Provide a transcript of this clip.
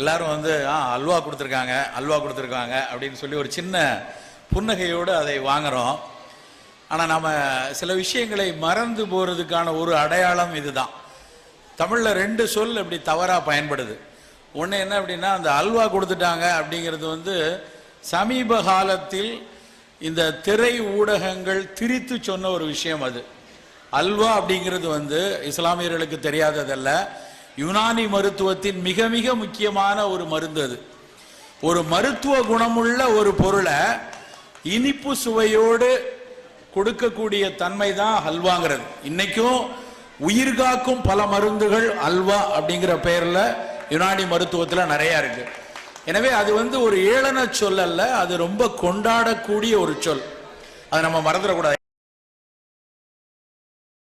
எல்லாரும் வந்து ஆ அல்வா கொடுத்துருக்காங்க அல்வா கொடுத்துருக்காங்க அப்படின்னு சொல்லி ஒரு சின்ன புன்னகையோடு அதை வாங்குறோம். ஆனால் நம்ம சில விஷயங்களை மறந்து போகிறதுக்கான ஒரு அடையாளம் இதுதான். தமிழில் ரெண்டு சொல் இப்படி தவறாக பயன்படுது. ஒன்று என்ன அப்படின்னா அந்த அல்வா கொடுத்துட்டாங்க அப்படிங்கிறது வந்து சமீப காலத்தில் இந்த திரை ஊடகங்கள் திரித்து சொன்ன ஒரு விஷயம் அது. அல்வா அப்படிங்கிறது வந்து இஸ்லாமியர்களுக்கு தெரியாததல்ல. யுனானி மருத்துவத்தின் மிக மிக முக்கியமான ஒரு மருந்து அது. ஒரு மருத்துவ குணமுள்ள ஒரு பொருளை இனிப்பு சுவையோடு கொடுக்கக்கூடிய தன்மை தான் ஹல்வாங்கிறது இன்னைக்கும் உயிர் காக்கும் பல மருந்துகள் அல்வா அப்படிங்கிற பெயர்ல யுனானி மருத்துவத்துல நிறைய இருக்கு. எனவே அது வந்து ஒரு ஏளன சொல் அல்ல அது ரொம்ப கொண்டாடக்கூடிய ஒரு சொல். அதை நம்ம மறந்துடக்கூடாது